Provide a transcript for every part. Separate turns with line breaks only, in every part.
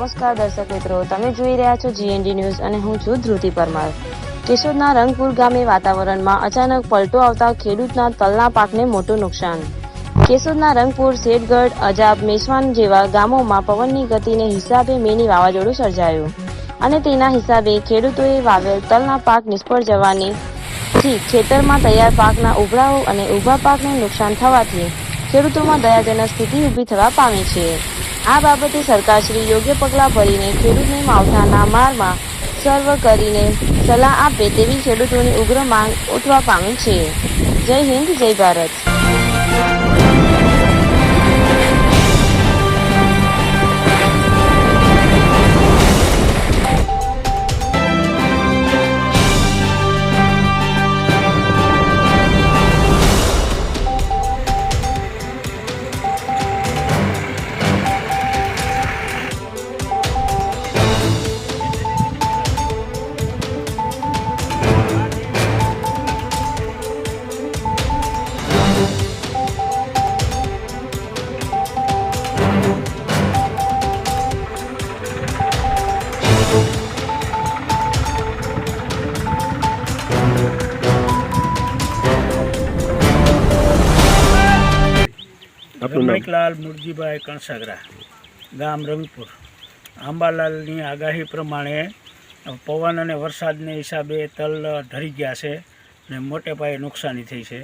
નમસ્કાર દર્શક મિત્રો, તમે જોઈ રહ્યા છો જીએનડી ન્યૂઝ અને હું છું ધ્રુતિ પરમાર. કેશોદના રંગપુર ગામે વાતાવરણમાં અચાનક પલટો આવતા ખેડૂતના તલના પાકને મોટું નુકસાન. કેશોદના રંગપુર, શેઠગઢ, અજાબ મેશવાન જેવા ગામોમાં પવનની ગતિને હિસાબે મેની વાવાઝોડું સર્જાયું અને તેના હિસાબે ખેડૂતોએ વાવેલ તલના પાક નિષ્ફળ જવાની થી ખેતરમાં તૈયાર પાકના ઉભરાઓ અને ઊભા પાકને નુકસાન થવાથી ખેડૂતોમાં દયાજનક સ્થિતિ ઊભી થવા પામી છે. આ બાબતે સરકારશ્રી યોગ્ય પગલાં ભરીને ખેડૂતને માવઠાના મારમાં સર્વ કરીને સલાહ આપે તેવી ખેડૂતોની ઉગ્ર માંગ ઉઠવા પામી છે. જય હિન્દ, જય ભારત.
રમણીકલાલ મુરજીભાઈ કણસાગરા ગામ રંગપુર. આંબાલાલની આગાહી પ્રમાણે પવન અને વરસાદને હિસાબે તલ ધરી ગયા છે અને મોટે પાયે નુકસાની થઈ છે.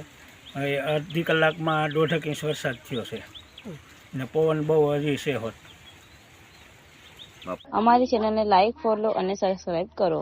હવે અડધી કલાકમાં દોઢક ઇંચ વરસાદ થયો છે ને પવન બહુ હજી છે હોત.
અમારી ચેનલને લાઈક ફોલો અને સબસ્ક્રાઈબ કરો.